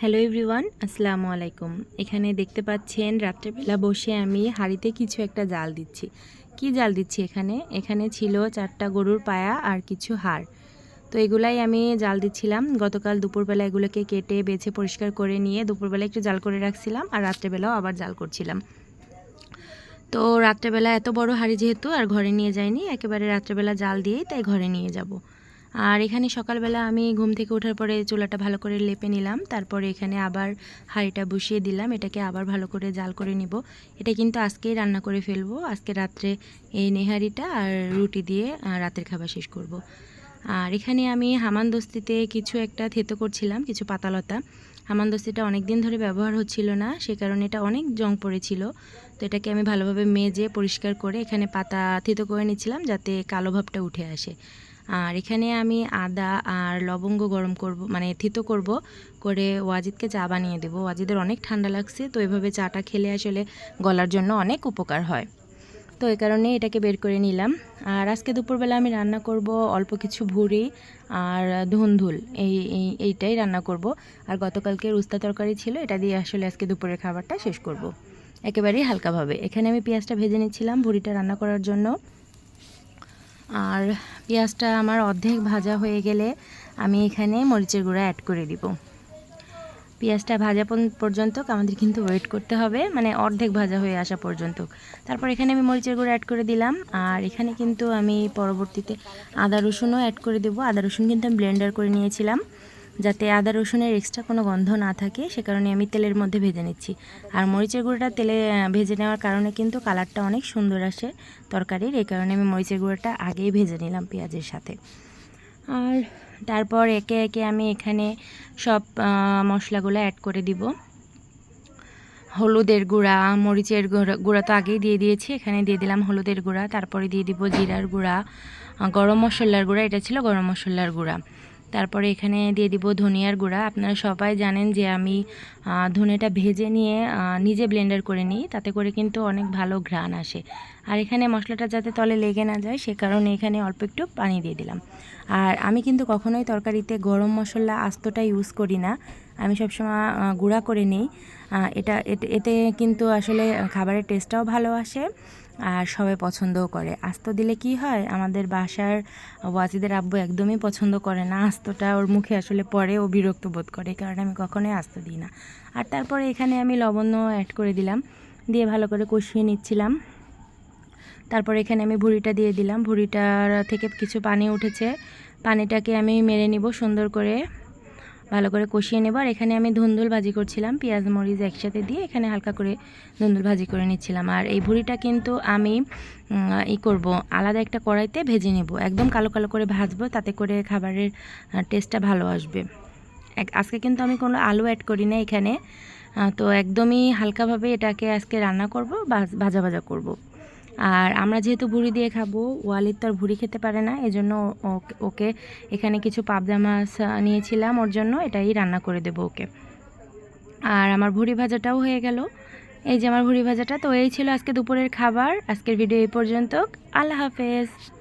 Hello everyone আসসালামু আলাইকুম। এখানে দেখতে পাচ্ছেন, রাত্রেবেলা বসে আমি হাঁড়িতে কিছু একটা জাল দিচ্ছি। কি জাল দিচ্ছি এখানে? এখানে ছিল চারটা গরুর পায়া আর কিছু হাড়। তো এগুলাই আমি জাল দিচ্ছিলাম। গতকাল দুপুরবেলা এগুলোকে কেটে, বেছে, পরিষ্কার করে নিয়ে দুপুরবেলা একটু জাল করে রাখছিলাম আর রাত্রেবেলাও আবার জাল করছিলাম। তো রাত্রেবেলা এত বড় হাঁড়ি যেহেতু আর ঘরে নিয়ে যাইনি, একেবারে রাত্রেবেলা জাল দিয়েই তাই ঘরে নিয়ে যাব। আর এখানে সকালবেলা আমি ঘুম থেকে ওঠার পরে চুলাটা ভালো করে লেপে নিলাম। তারপরে এখানে আবার হাঁড়িটা বসিয়ে দিলাম। এটাকে আবার ভালো করে জাল করে নিব। এটা কিন্তু আজকেই রান্না করে ফেলব। আজকে রাত্রে এই নেহারিটা আর রুটি দিয়ে রাতের খাবার শেষ করব। আর এখানে আমি হামানদস্তিতে কিছু একটা থেতো করছিলাম, কিছু পাতালতা। হামানদস্তিটা অনেক দিন ধরে ব্যবহার হচ্ছিল না, সে কারণে এটা অনেক জং পড়েছিল। তো এটাকে আমি ভালোভাবে মেজে পরিষ্কার করে এখানে পাতা থেতো করে নিচ্ছিলাম যাতে কালো ভাবটা উঠে আসে। আর এখানে আমি আদা আর লবঙ্গ গরম করব মানে থিতো করব, করে ওয়াজিদকে চা বানিয়ে দেবো। ওয়াজিদের অনেক ঠান্ডা লাগছে, তো এভাবে চাটা খেলে আসলে গলার জন্য অনেক উপকার হয়। তো এই কারণে এটাকে বের করে নিলাম। আর আজকে দুপুরবেলা আমি রান্না করব অল্প কিছু ভুড়ি আর ধুন্দুল এই এই, এইটাই রান্না করব। আর গতকালকে উস্তা তরকারি ছিল, এটা দিয়ে আসলে আজকে দুপুরের খাবারটা শেষ করব। একেবারেই হালকাভাবে। এখানে আমি পেঁয়াজটা ভেজে নিচ্ছিলাম ভুড়িটা রান্না করার জন্য। আর পেঁয়াজটা আমার অর্ধেক ভাজা হয়ে গেলে আমি এখানে মরিচের গুঁড়া অ্যাড করে দিব। পেঁয়াজটা ভাজা পর্যন্ত আমাদের কিন্তু ওয়েট করতে হবে মানে অর্ধেক ভাজা হয়ে আসা পর্যন্ত। তারপর এখানে আমি মরিচের গুঁড়ো অ্যাড করে দিলাম, আর এখানে কিন্তু আমি পরবর্তীতে আদা রসুনও অ্যাড করে দেবো। আদা রসুন কিন্তু আমি ব্লেন্ডার করে নিয়েছিলাম। যাতে আদা রসুনের এক্সট্রা কোনো গন্ধ না থাকে, সে কারণে আমি তেলের মধ্যে ভেজে নিচ্ছি। আর মরিচের গুঁড়োটা তেলে ভেজে নেওয়ার কারণে কিন্তু কালারটা অনেক সুন্দর আসে তরকারির, এই কারণে আমি মরিচের গুঁড়োটা আগেই ভেজে নিলাম পেঁয়াজের সাথে। আর তারপর একে একে আমি এখানে সব মশলাগুলো অ্যাড করে দিব। হলুদের গুঁড়া, মরিচের গুঁড়া তো আগেই দিয়ে দিয়েছি, এখানে দিয়ে দিলাম হলুদের গুঁড়া, তারপরে দিয়ে দিব জিরার গুঁড়া গরম মশলার গুঁড়া, এটা ছিল গরম মশলার গুঁড়া। তারপরে এখানে দিয়ে দিব ধনিয়ার গুঁড়া। আপনারা সবাই জানেন যে আমি ধনেটা ভেজে নিয়ে নিজে ব্লেন্ডার করে নিই। তাতে করে কিন্তু অনেক ভালো ঘ্রাণ আসে। আর এখানে মশলাটা যাতে তলে লেগে না যায়, সে কারণে এখানে অল্প একটু পানি দিয়ে দিলাম। আর আমি কিন্তু কখনোই তরকারিতে গরম মশলা আস্তটা ইউজ করি না। আমি সবসময় গুঁড়া করে নিই। এটা এতে- কিন্তু আসলে খাবারের টেস্টটাও ভালো আসে। আর সবাই পছন্দও করে। আস্ত দিলে কি হয়? আমাদের বাসার ওয়াজিদের আব্বু একদমই পছন্দ করে না। আস্তটা ওর মুখে আসলে পরে ও বিরক্ত বোধ করে কারণ আমি কখনোই আস্ত দিই না। আর তারপরে এখানে আমি লবণ অ্যাড করে দিলাম, দিয়ে ভালো করে কষিয়ে নিচ্ছিলাম। তারপর এখানে আমি ভুড়িটা দিয়ে দিলাম। ভুড়িটার থেকে কিছু পানি উঠেছে। পানিটাকে আমি মেরে নিব সুন্দর করে। ভালো করে কষিয়ে নেব। আর এখানে আমি ধুন্দুল ভাজি করছিলাম, পেঁয়াজ মরিচ একসাথে দিয়ে এখানে হালকা করে ধুন্দুল ভাজি করে নিচ্ছিলাম। আর এই ভুড়িটা কিন্তু আমি ই করব, আলাদা একটা কড়াইতে ভেজে নেব। একদম কালো কালো করে ভাজবো, তাতে করে খাবারের টেস্টটা ভালো আসবে। আজকে কিন্তু আমি কোনো আলু অ্যাড করি না এখানে। তো একদমই হালকাভাবে এটাকে আজকে রান্না করব ভাজা ভাজা করব। আর আমরা যেহেতু ভুড়ি দিয়ে খাব, ওয়ালিদ তো আর ভুড়ি খেতে পারে না, এজন্য ওকে- ওকে এখানে কিছু পাবদা মাছ নিয়েছিলাম, ওর জন্য এটাই রান্না করে দেবো ওকে। আর আমার ভুড়ি ভাজাটাও হয়ে গেল। এই যে আমার ভুড়ি ভাজাটা, তো এই ছিল আজকে দুপুরের খাবার। আজকের ভিডিও এই পর্যন্ত আল্লাহ হাফেজ।